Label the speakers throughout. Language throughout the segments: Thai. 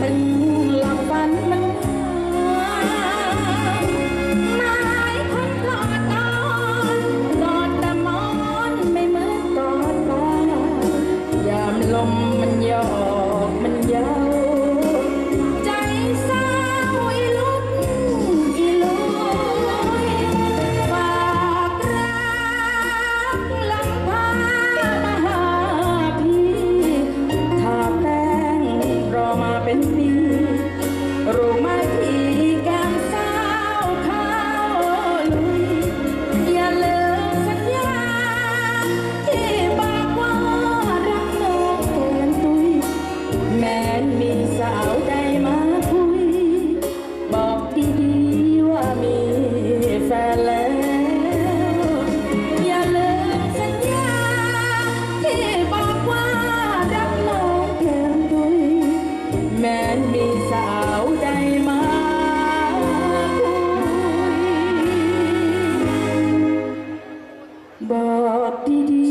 Speaker 1: ตึงหลับฝันมันนายคนกอดนอนกอดแต่มอนไม่เหมือนกอดตาาม บอกดี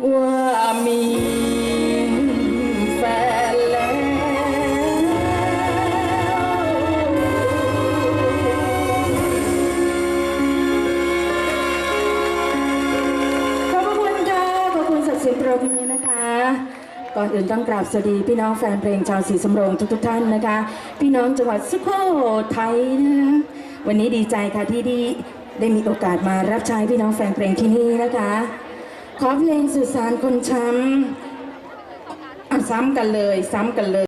Speaker 1: ๆว่ามีแฟนแล้ว ขอบพระคุณค่ะ ขอบคุณสักดิ์สินปรบมือนะคะ ก่อนอื่นต้องกราบสวัสดีพี่น้องแฟนเพลงชาวศรีสำโรงทุกๆท่านนะคะ พี่น้องจังหวัดสุโขทัยนะคะ วันนี้ดีใจค่ะที่ได้ได้มีโอกาสมารับใช้พี่น้องแฟนเพลงที่นี่นะคะ ขอเพลงสุสานคนช้ำอะซ้ำกันเลย ซ้ำกันเลย